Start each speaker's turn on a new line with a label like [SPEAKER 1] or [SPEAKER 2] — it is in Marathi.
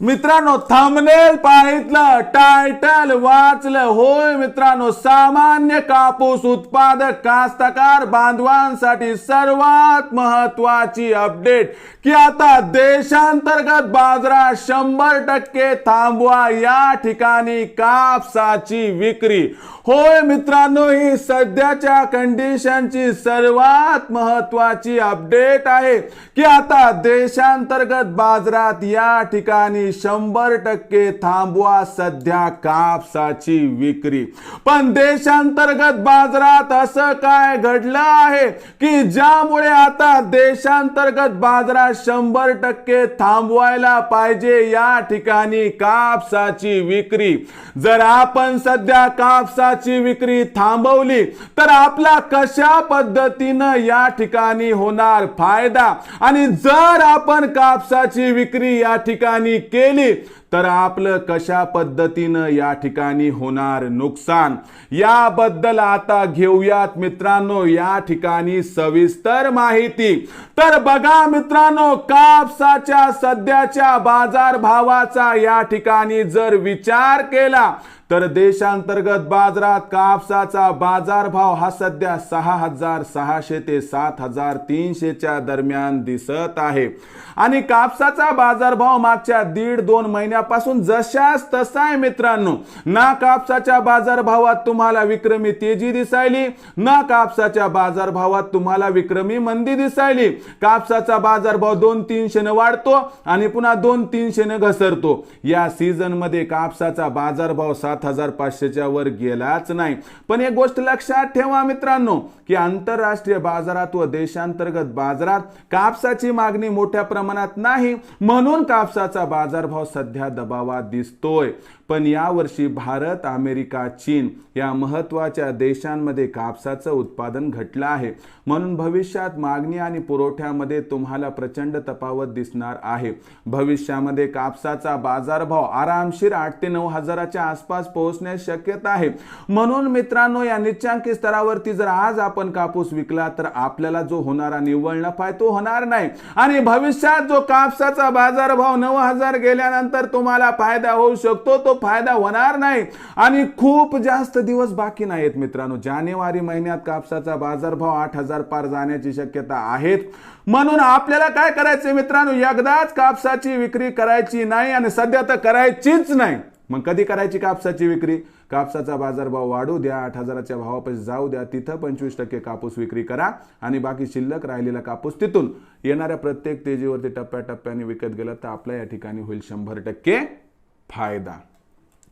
[SPEAKER 1] मित्रांनो थंबनेल पाहितलं टायटल वाचलं. होय मित्रांनो सामान्य कापूस उत्पादक कास्तकार बांधवांसाठी सर्वात महत्वाची अपडेट की आता देशांतर्गत बाजारात शंभर टक्के थांबवा या ठिकाणी कापसाची विक्री. होय मित्रांनो ही सध्याच्या कंडिशनची सर्वात महत्वाची अपडेट आहे. की आता देशांतर्गत बाजारात या ठिकाणी शंभर टक्के थांबवा सध्या कापसाची विक्री. पण देशांतर्गत बाजारात असं काय घडलं आहे की ज्यामुळे आता देशांतर्गत बाजारात शंभर टक्के थांबवायला पाहिजे या ठिकाणी कापसाची विक्री? जर आपण सध्या कापसाची विक्री थांबवली तर आपला कशा पद्धतीनं या ठिकाणी होणार फायदा? आणि जर आपण कापसाची विक्री या ठिकाणी केली तर आपलं कशा पद्धतीनं या ठिकाणी होणार नुकसान? याबद्दल आता घेऊयात मित्रांनो या ठिकाणी सविस्तर माहिती. तर बघा मित्रांनो कापसाच्या सध्याच्या बाजार भावाचा या ठिकाणी जर विचार केला तर देशांतर्गत बाजारात कापसाचा बाजारभाव हा सध्या सहा हजार सहाशे ते सात हजार तीनशेच्या दरम्यान दिसत आहे. आणि कापसाचा बाजारभाव मागच्या दीड दोन महिन्यापासून जशाच तसा आहे मित्रांनो. ना कापसाच्या बाजारभावात तुम्हाला विक्रमी तेजी दिसायली ना कापसाच्या बाजारभावात तुम्हाला विक्रमी मंदी दिसायली. कापसाचा बाजारभाव दोन तीनशेनं वाढतो आणि पुन्हा दोन तीनशेनं घसरतो. या सीझनमध्ये कापसाचा बाजारभाव सात हजार पाचशेच्या वर गेलाच नाही. पण एक गोष्ट लक्षात ठेवा मित्रांनो की आंतरराष्ट्रीय बाजारात व देशांतर्गत बाजारात कापसाची मागणी मोठ्या प्रमाणात नाही म्हणून कापसाचा बाजारभाव सध्या दबावात दिसतोय. पण यावर्षी भारत अमेरिका चीन या महत्त्वाच्या देशांमध्ये कापसाचं उत्पादन घटलं आहे. म्हणून भविष्यात मागणी आणि पुरवठ्यामध्ये तुम्हाला प्रचंड तफावत दिसणार आहे. भविष्यामध्ये कापसाचा बाजारभाव आरामशीर आठ ते नऊ हजाराच्या आसपास पोहोचण्यास शक्यता आहे. म्हणून मित्रांनो या निच्चांकी स्तरावरती जर आज आपण कापूस विकला तर आपल्याला जो होणारा निव्वळ नफा आहे तो होणार नाही. आणि भविष्यात जो कापसाचा बाजारभाव नऊ हजार गेल्यानंतर तुम्हाला फायदा होऊ शकतो तो फायदा होणार नाही. आणि खूप जास्त दिवस बाकी नाहीत मित्रांनो. जानेवारी महिन्यात कापसाचा बाजारभाव आठ हजार पार जाण्याची शक्यता आहेत. म्हणून आपल्याला काय करायचे मित्रांनो? एकदाच कापसाची विक्री करायची नाही आणि सध्या तर करायचीच नाही. मग कधी करायची कापसाची विक्री? कापसाचा बाजारभाव वाढू द्या आठ हजाराच्या भावापाशी जाऊ द्या तिथं पंचवीस टक्के कापूस विक्री करा आणि बाकी शिल्लक राहिलेला कापूस तिथून येणाऱ्या प्रत्येक तेजीवरती टप्प्याटप्प्याने विकत गेलं तर आपल्या या ठिकाणी होईल शंभर टक्के फायदा.